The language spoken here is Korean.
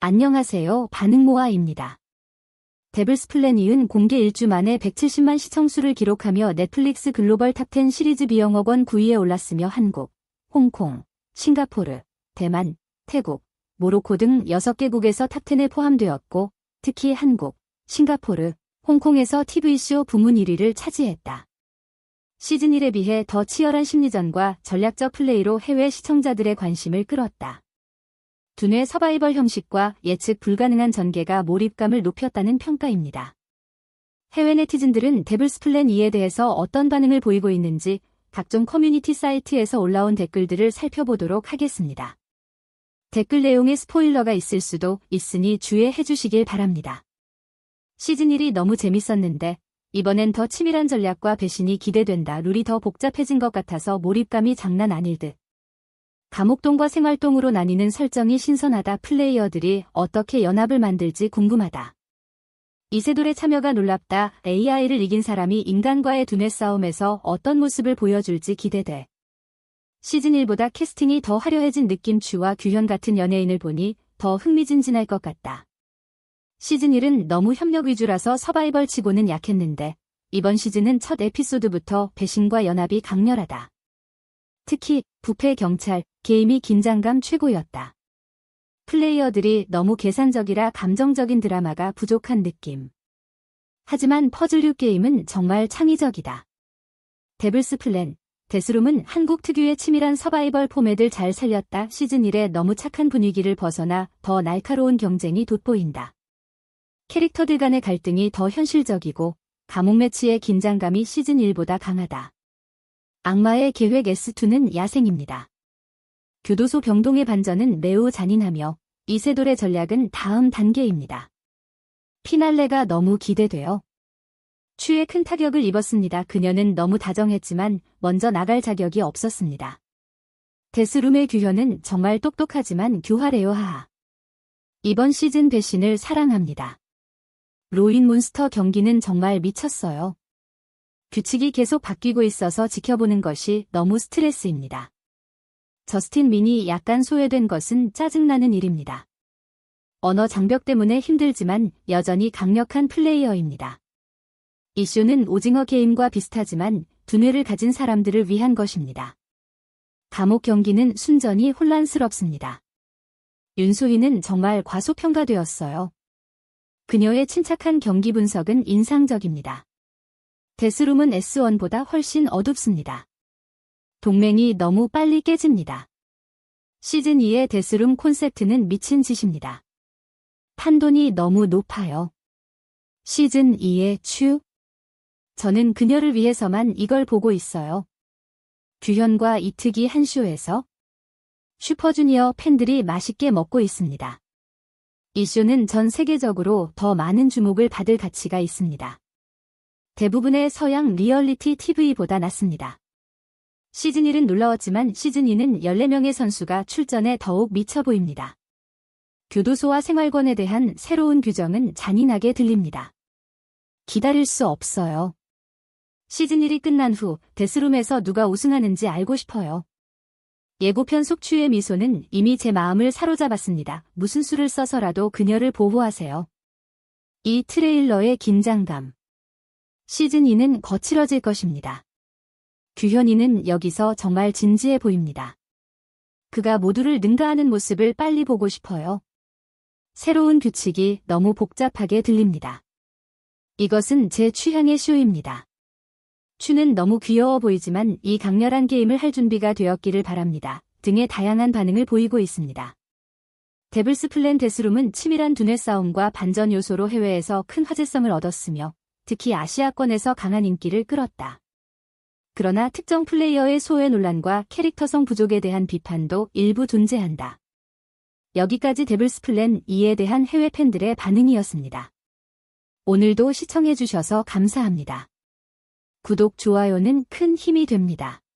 안녕하세요. 반응모아입니다. 데블스 플랜 이은 공개 1주 만에 170만 시청수를 기록하며 넷플릭스 글로벌 탑10 시리즈 비영업원 9위에 올랐으며 한국, 홍콩, 싱가포르, 대만, 태국, 모로코 등 6개국에서 탑10에 포함되었고 특히 한국, 싱가포르, 홍콩에서 TV쇼 부문 1위를 차지했다. 시즌 1에 비해 더 치열한 심리전과 전략적 플레이로 해외 시청자들의 관심을 끌었다. 두뇌 서바이벌 형식과 예측 불가능한 전개가 몰입감을 높였다는 평가입니다. 해외 네티즌들은 데블스 플랜 2에 대해서 어떤 반응을 보이고 있는지 각종 커뮤니티 사이트에서 올라온 댓글들을 살펴보도록 하겠습니다. 댓글 내용에 스포일러가 있을 수도 있으니 주의해 주시길 바랍니다. 시즌 1이 너무 재밌었는데 이번엔 더 치밀한 전략과 배신이 기대된다. 룰이 더 복잡해진 것 같아서 몰입감이 장난 아닐 듯. 감옥동과 생활동으로 나뉘는 설정이 신선하다. 플레이어들이 어떻게 연합을 만들지 궁금하다. 이세돌의 참여가 놀랍다. AI를 이긴 사람이 인간과의 두뇌 싸움에서 어떤 모습을 보여줄지 기대돼. 시즌 1보다 캐스팅이 더 화려해진 느낌 추와 규현 같은 연예인을 보니 더 흥미진진할 것 같다. 시즌 1은 너무 협력 위주라서 서바이벌 치고는 약했는데 이번 시즌은 첫 에피소드부터 배신과 연합이 강렬하다. 특히 부패 경찰, 게임이 긴장감 최고였다. 플레이어들이 너무 계산적이라 감정적인 드라마가 부족한 느낌. 하지만 퍼즐류 게임은 정말 창의적이다. 데블스 플랜, 데스룸은 한국 특유의 치밀한 서바이벌 포맷을 잘 살렸다. 시즌 1의 너무 착한 분위기를 벗어나 더 날카로운 경쟁이 돋보인다. 캐릭터들 간의 갈등이 더 현실적이고 감옥 매치의 긴장감이 시즌 1보다 강하다. 악마의 계획 S2는 야생입니다. 교도소 병동의 반전은 매우 잔인하며 이세돌의 전략은 다음 단계입니다. 피날레가 너무 기대돼요. 추에 큰 타격을 입었습니다. 그녀는 너무 다정했지만 먼저 나갈 자격이 없었습니다. 데스룸의 규현은 정말 똑똑하지만 교활해요 하하. 이번 시즌 배신을 사랑합니다. 로인 몬스터 경기는 정말 미쳤어요. 규칙이 계속 바뀌고 있어서 지켜보는 것이 너무 스트레스입니다. 저스틴 민이 약간 소외된 것은 짜증나는 일입니다. 언어 장벽 때문에 힘들지만 여전히 강력한 플레이어입니다. 이슈는 오징어 게임과 비슷하지만 두뇌를 가진 사람들을 위한 것입니다. 감옥 경기는 순전히 혼란스럽습니다. 윤소희는 정말 과소평가되었어요. 그녀의 침착한 경기 분석은 인상적입니다. 데스룸은 S1보다 훨씬 어둡습니다. 동맹이 너무 빨리 깨집니다. 시즌 2의 데스룸 콘셉트는 미친 짓입니다. 판돈이 너무 높아요. 시즌 2의 추? 저는 그녀를 위해서만 이걸 보고 있어요. 규현과 이특이 한 쇼에서 슈퍼주니어 팬들이 맛있게 먹고 있습니다. 이 쇼는 전 세계적으로 더 많은 주목을 받을 가치가 있습니다. 대부분의 서양 리얼리티 TV보다 낫습니다. 시즌 1은 놀라웠지만 시즌 2는 14명의 선수가 출전에 더욱 미쳐 보입니다. 교도소와 생활권에 대한 새로운 규정은 잔인하게 들립니다. 기다릴 수 없어요. 시즌 1이 끝난 후 데스룸에서 누가 우승하는지 알고 싶어요. 예고편 속추의 미소는 이미 제 마음을 사로잡았습니다. 무슨 수를 써서라도 그녀를 보호하세요. 이 트레일러의 긴장감. 시즌 2는 거칠어질 것입니다. 규현이는 여기서 정말 진지해 보입니다. 그가 모두를 능가하는 모습을 빨리 보고 싶어요. 새로운 규칙이 너무 복잡하게 들립니다. 이것은 제 취향의 쇼입니다. 추는 너무 귀여워 보이지만 이 강렬한 게임을 할 준비가 되었기를 바랍니다. 등의 다양한 반응을 보이고 있습니다. 데블스 플랜 데스룸은 치밀한 두뇌 싸움과 반전 요소로 해외에서 큰 화제성을 얻었으며 특히 아시아권에서 강한 인기를 끌었다. 그러나 특정 플레이어의 소외 논란과 캐릭터성 부족에 대한 비판도 일부 존재한다. 여기까지 데블스 플랜 2에 대한 해외 팬들의 반응이었습니다. 오늘도 시청해주셔서 감사합니다. 구독, 좋아요는 큰 힘이 됩니다.